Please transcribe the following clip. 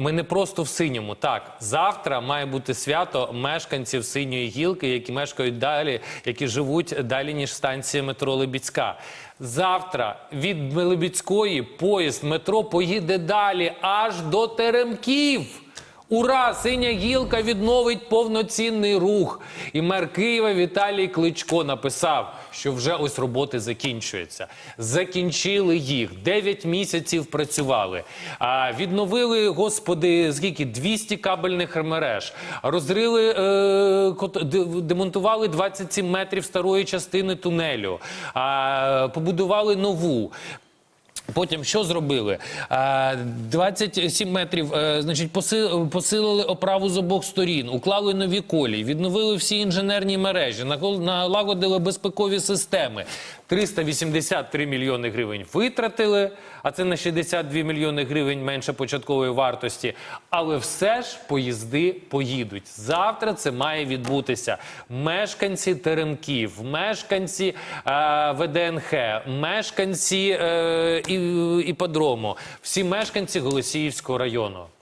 Ми не просто в синьому. Так, завтра має бути свято мешканців синьої гілки, які мешкають далі, які живуть далі ніж станція метро Лебіцька. Завтра від Лебідської поїзд метро поїде далі аж до Теремків. Ура! Синя гілка відновить повноцінний рух. І мер Києва Віталій Кличко написав, що вже ось роботи закінчуються. Закінчили їх. 9 місяців працювали. А, відновили, господи, скільки? 200 кабельних мереж. Розрили, е, демонтували 27 метрів старої частини тунелю. А, побудували нову. Потім що зробили? Е, 27 метрів, е, значить, поси- посилили оправу з обох сторін, уклали нові колії, відновили всі інженерні мережі, налагодили безпекові системи. 383 мільйони гривень витратили, а це на 62 мільйони гривень менше початкової вартості. Але все ж поїзди поїдуть. Завтра це має відбутися. Мешканці Теремків, мешканці е, ВДНХ, мешканці е, і, іподрому, всі мешканці Голосіївського району.